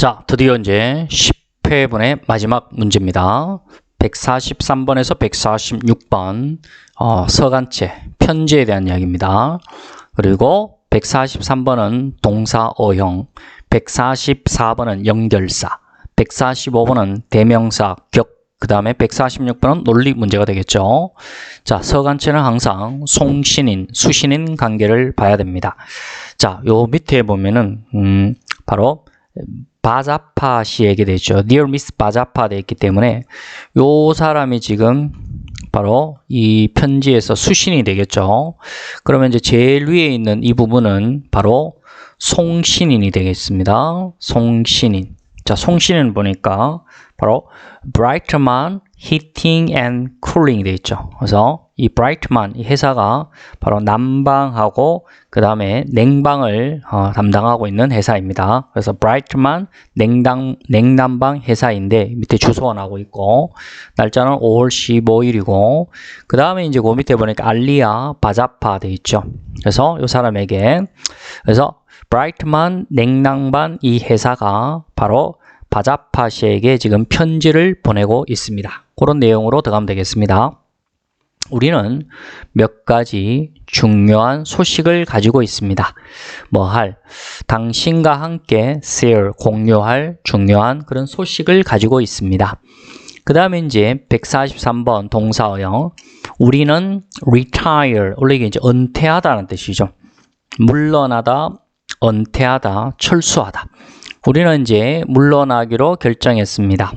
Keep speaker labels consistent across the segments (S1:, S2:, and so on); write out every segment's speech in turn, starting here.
S1: 자, 드디어 이제 10회분의 마지막 문제입니다. 143번에서 146번 어, 서간체, 편지에 대한 이야기입니다. 그리고 143번은 동사 어형, 144번은 연결사, 145번은 대명사 격, 그 다음에 146번은 논리 문제가 되겠죠. 자, 서간체는 항상 송신인, 수신인 관계를 봐야 됩니다. 자, 요 밑에 보면은, 음, 바로 바자파 씨 얘기되죠. Dear Miss 바자파 돼 있기 때문에 요 사람이 지금 바로 이 편지에서 수신이 되겠죠. 그러면 이제 제일 위에 있는 이 부분은 바로 송신인이 되겠습니다. 송신인. 자, 송신인 보니까 바로 Brightman Heating and Cooling 돼 있죠. 그래서 이 Brightman 이 회사가 바로 난방하고 그 다음에 냉방을 어, 담당하고 있는 회사입니다. 그래서 Brightman 냉당 냉난방 회사인데 밑에 주소가 나오고 있고 날짜는 5월 15일이고 그 다음에 이제 그 밑에 보니까 알리아 바자파 돼 있죠. 그래서 이 사람에게 그래서 브라이트만 냉난방 이 회사가 바로 바자파 씨에게 지금 편지를 보내고 있습니다. 그런 내용으로 들어가면 되겠습니다. 우리는 몇 가지 중요한 소식을 가지고 있습니다. 뭐 할, 당신과 함께 share, 공유할 중요한 그런 소식을 가지고 있습니다. 그 다음에 이제 143번 동사어형. 우리는 retire, 원래 이게 이제 은퇴하다는 뜻이죠. 물러나다, 은퇴하다, 철수하다. 우리는 이제 물러나기로 결정했습니다.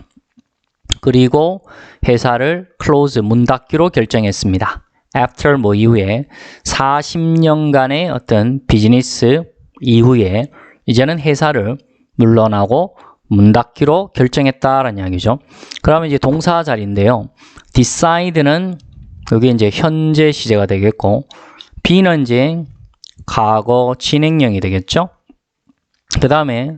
S1: 그리고 회사를 close, 문 닫기로 결정했습니다. after 뭐 이후에 40년간의 어떤 비즈니스 이후에 이제는 회사를 물러나고 문 닫기로 결정했다라는 이야기죠. 그러면 이제 동사 자리인데요. decide는 여기 이제 현재 시제가 되겠고 be는 이제 과거 진행형이 되겠죠. 그 다음에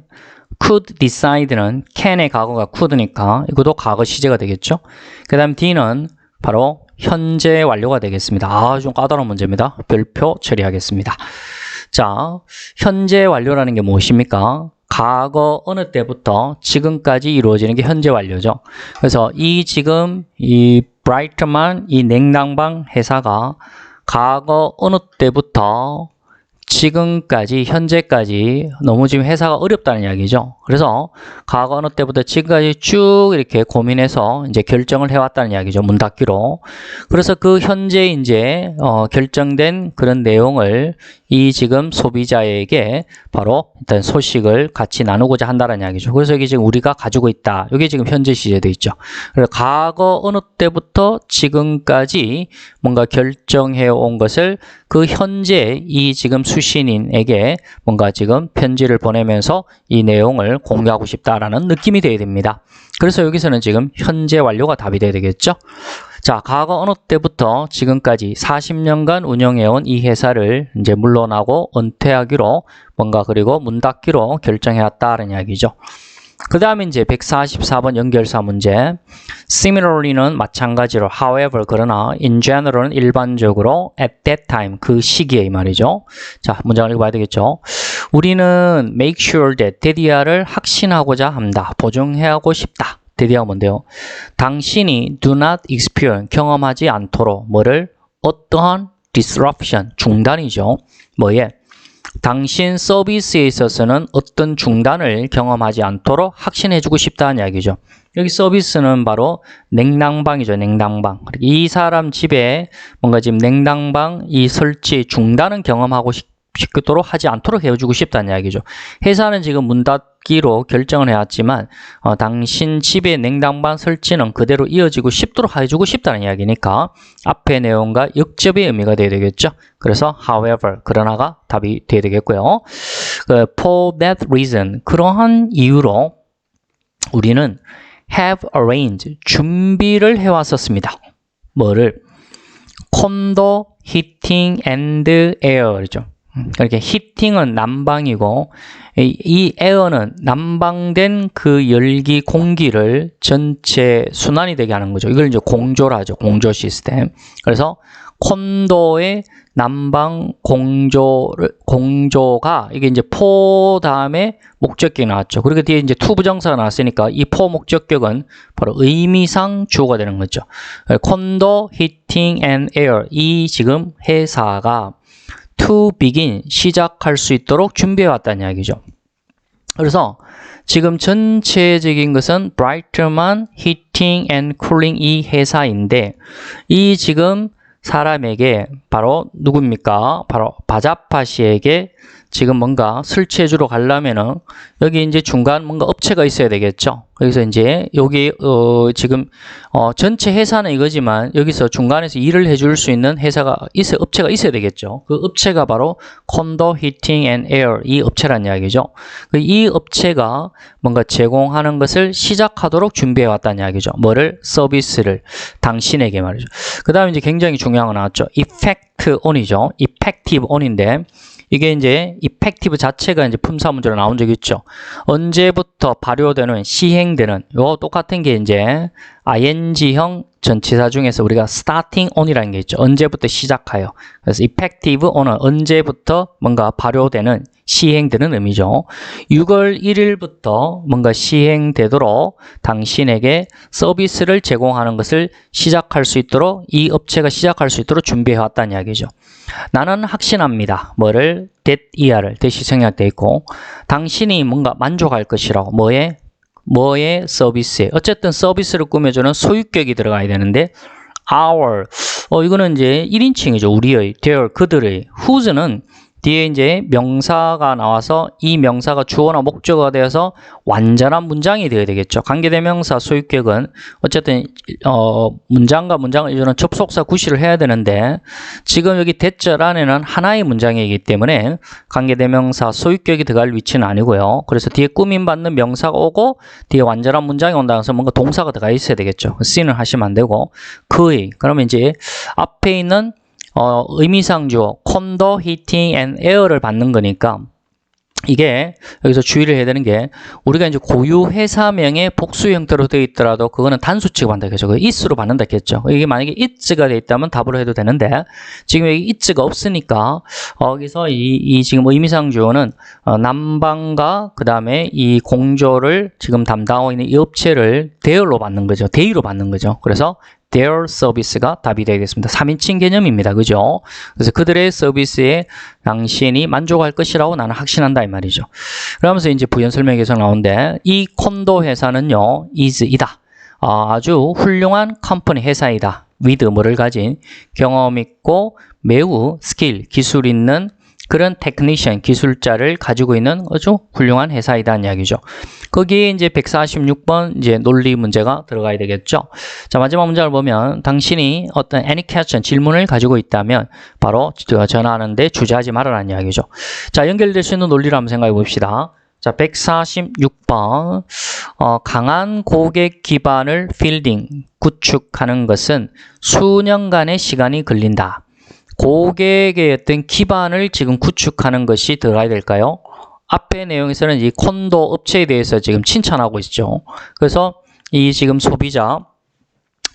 S1: could decide는 can의 과거가 could니까 이것도 과거 시제가 되겠죠. 그 다음 D는 바로 현재 완료가 되겠습니다. 아, 좀 까다로운 문제입니다. 별표 처리하겠습니다. 자, 현재 완료라는 게 무엇입니까? 과거 어느 때부터 지금까지 이루어지는 게 현재 완료죠. 그래서 이 지금 이 브라이트만 이 냉난방 회사가 과거 어느 때부터 지금까지 현재까지 너무 지금 회사가 어렵다는 이야기죠. 그래서 과거 어느 때부터 지금까지 쭉 이렇게 고민해서 이제 결정을 해왔다는 이야기죠. 문 닫기로. 그래서 그 현재 이제 어, 결정된 그런 내용을 이 지금 소비자에게 바로 일단 소식을 같이 나누고자 한다는 이야기죠. 그래서 여기 지금 우리가 가지고 있다. 여기 지금 현재 시제도 있죠. 그래서 과거 어느 때부터 지금까지 뭔가 결정해 온 것을 그 현재 이 지금 수신인에게 뭔가 지금 편지를 보내면서 이 내용을 공유하고 싶다라는 느낌이 돼야 됩니다. 그래서 여기서는 지금 현재 완료가 답이 돼야 되겠죠. 자, 과거 어느 때부터 지금까지 40년간 운영해온 이 회사를 이제 물러나고 은퇴하기로 뭔가 그리고 문 닫기로 결정해왔다는 이야기죠. 그 다음에 이제 144번 연결사 문제. Similarly는 마찬가지로 however 그러나 in general은 일반적으로 at that time 그 시기에 이 말이죠. 자, 문장을 읽어봐야 되겠죠. 우리는 make sure that 데디아를 확신하고자 합니다. 보증하고 싶다. 데디아가 뭔데요? 당신이 do not experience 경험하지 않도록 뭐를 어떠한 disruption 중단이죠. 뭐에 당신 서비스에 있어서는 어떤 중단을 경험하지 않도록 확신해주고 싶다는 이야기죠. 여기 서비스는 바로 냉난방이죠. 냉난방. 이 사람 집에 뭔가 지금 냉난방 이 설치 중단은 경험하고 싶 도록 하지 않도록 해주고 싶다는 이야기죠. 회사는 지금 문 닫기로 결정을 해왔지만 어, 당신 집의 냉난방 설치는 그대로 이어지고 싶도록 해주고 싶다는 이야기니까 앞의 내용과 역접의 의미가 돼야 되겠죠. 그래서 however 그러나가 답이 돼야 되겠고요. 그, for that reason 그러한 이유로 우리는 have arranged 준비를 해왔었습니다. 뭐를 콘도 히팅 앤드 에어죠. 그렇게 히팅은 난방이고 이 에어는 난방된 그 열기 공기를 전체 순환이 되게 하는 거죠. 이걸 이제 공조라 하죠. 공조 시스템. 그래서 콘도의 난방 공조를 공조가 이게 이제 포 다음에 목적격이 나왔죠. 그리고 뒤에 이제 투 부정사가 나왔으니까 이 포 목적격은 바로 의미상 주어가 되는 거죠. 콘도 히팅 앤 에어 이 지금 회사가 to begin 시작할 수 있도록 준비해 왔다는 이야기죠. 그래서 지금 전체적인 것은 브라이트만 히팅 앤 쿨링 이 회사인데 이 지금 사람에게 바로 누굽니까? 바로 바자파시에게 지금 뭔가 설치해주러 가려면은 여기 이제 중간 뭔가 업체가 있어야 되겠죠. 그래서 이제 여기 어 지금 어 전체 회사는 이거지만 여기서 중간에서 일을 해줄 수 있는 회사가 있어 업체가 있어야 되겠죠. 그 업체가 바로 콘도 히팅 앤 에어 이 업체란 이야기죠. 그이 업체가 뭔가 제공하는 것을 시작하도록 준비해 왔다는 이야기죠. 뭐를 서비스를 당신에게 말이죠. 그다음에 이제 굉장히 중요한 거 나왔죠. effect on이죠. effective on인데 이게 이제 이펙티브 자체가 이제 품사 문제로 나온 적이 있죠. 언제부터 발효되는 시행되는 요 똑같은 게 이제 ing형 전치사 중에서 우리가 starting on이라는 게 있죠. 언제부터 시작하여. 그래서 effective on은 언제부터 뭔가 발효되는 시행되는 의미죠. 6월 1일부터 뭔가 시행되도록 당신에게 서비스를 제공하는 것을 시작할 수 있도록 이 업체가 시작할 수 있도록 준비해 왔다는 이야기죠. 나는 확신합니다. 뭐를? That 이하를 대시 생략돼 있고 당신이 뭔가 만족할 것이라고 뭐에? 뭐의 서비스에. 어쨌든 서비스를 꾸며주는 소유격이 들어가야 되는데 our. 어 이거는 이제 1인칭이죠. 우리의 their 그들의. whose는 뒤에 이제 명사가 나와서 이 명사가 주어나 목적어가 되어서 완전한 문장이 되어야 되겠죠. 관계대명사 소유격은 어쨌든 어 문장과 문장을 이루는 접속사 구실을 해야 되는데 지금 여기 대절 안에는 하나의 문장이기 때문에 관계대명사 소유격이 들어갈 위치는 아니고요. 그래서 뒤에 꾸밈받는 명사가 오고 뒤에 완전한 문장이 온다고 해서 뭔가 동사가 들어가 있어야 되겠죠. 씬을 하시면 안 되고 그의 그러면 이제 앞에 있는 어, 의미상 주어 콘도 히팅 앤 에어를 받는 거니까 이게 여기서 주의를 해야 되는 게 우리가 이제 고유 회사명의 복수 형태로 되어 있더라도 그거는 단수 취급한다 겠죠. 그 it로 받는다 겠죠. 이게 만약에 it가 되어 있다면 답으로 해도 되는데 지금 여기 it가 없으니까 여기서 이, 이 지금 의미상 주어는 어, 남방과 그 다음에 이 공조를 지금 담당하고 있는 이 업체를 대열로 받는 거죠. 대의로 받는 거죠. 그래서 their service가 답이 되겠습니다. 3인칭 개념입니다. 그죠? 그래서 그들의 서비스에 당신이 만족할 것이라고 나는 확신한다 이 말이죠. 그러면서 이제 부연 설명에서 나오는데 이 콘도 회사는요, is이다. 아주 훌륭한 컴퍼니 회사이다. with 뭐를 가진 경험 있고 매우 스킬, 기술 있는 그런 테크니션, 기술자를 가지고 있는 아주 훌륭한 회사이다는 이야기죠. 거기에 이제 146번 이제 논리 문제가 들어가야 되겠죠. 자, 마지막 문제를 보면 당신이 어떤 any question 질문을 가지고 있다면 바로 전화하는데 주저하지 말아라는 이야기죠. 자, 연결될 수 있는 논리를 한번 생각해 봅시다. 자, 146번. 어, 강한 고객 기반을 필딩, 구축하는 것은 수년간의 시간이 걸린다. 고객의 어떤 기반을 지금 구축하는 것이 들어가야 될까요? 앞의 내용에서는 이 콘도 업체에 대해서 지금 칭찬하고 있죠. 그래서 이 지금 소비자,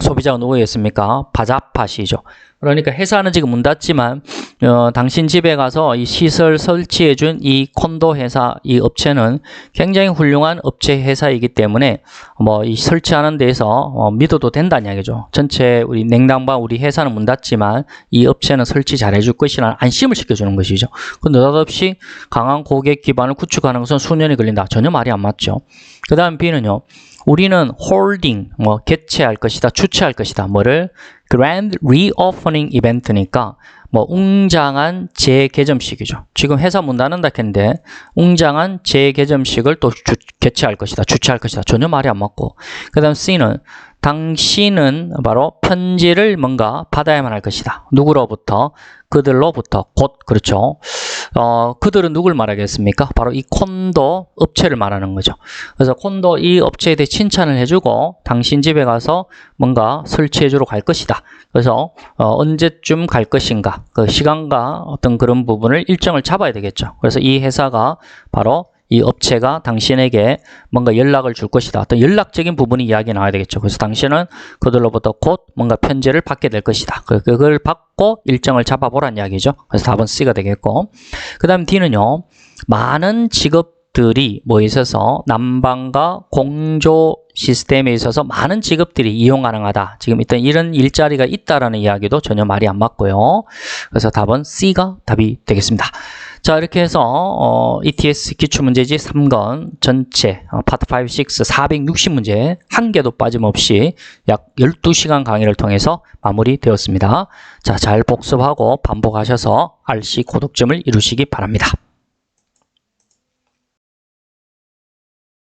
S1: 소비자가 누구였습니까? 바자팟이죠. 그러니까 회사는 지금 문 닫지만 어, 당신 집에 가서 이 시설 설치해 준 이 콘도 회사 이 업체는 굉장히 훌륭한 업체 회사이기 때문에 뭐 이 설치하는 데에서 어, 믿어도 된다는 이야기죠. 전체 우리 냉담방 우리 회사는 문 닫지만 이 업체는 설치 잘해 줄 것이라는 안심을 시켜주는 것이죠. 그 느닷없이 강한 고객 기반을 구축하는 것은 수년이 걸린다. 전혀 말이 안 맞죠. 그 다음 B는요. 우리는 홀딩, 뭐 개최할 것이다, 주최할 것이다. 뭐를 grand reopening 이벤트니까 뭐 웅장한 재개점식이죠. 지금 회사 문 닫는다 했는데 웅장한 재개점식을 또 주, 개최할 것이다, 주최할 것이다. 전혀 말이 안 맞고. 그 다음 C는 당신은 바로 편지를 뭔가 받아야만 할 것이다. 누구로부터? 그들로부터 곧 그렇죠. 어, 그들은 누굴 말하겠습니까? 바로 이 콘도 업체를 말하는 거죠. 그래서 콘도 이 업체에 대해 칭찬을 해주고 당신 집에 가서 뭔가 설치해주러 갈 것이다. 그래서 어, 언제쯤 갈 것인가 그 시간과 어떤 그런 부분을 일정을 잡아야 되겠죠. 그래서 이 회사가 바로 이 업체가 당신에게 뭔가 연락을 줄 것이다. 어떤 연락적인 부분이 이야기 나와야 되겠죠. 그래서 당신은 그들로부터 곧 뭔가 편지를 받게 될 것이다. 그- 그걸 받고 일정을 잡아보란 이야기죠. 그래서 답은 C가 되겠고. 그 다음 D는요. 많은 직업 들이 뭐 있어서 난방과 공조 시스템에 있어서 많은 직업들이 이용 가능하다. 지금 일단 이런 일자리가 있다라는 이야기도 전혀 말이 안 맞고요. 그래서 답은 C가 답이 되겠습니다. 자, 이렇게 해서 어, ETS 기출문제지 3건 전체 어, 파트 5, 6, 460문제 한 개도 빠짐없이 약 12시간 강의를 통해서 마무리되었습니다. 자, 잘 복습하고 반복하셔서 RC 고득점을 이루시기 바랍니다.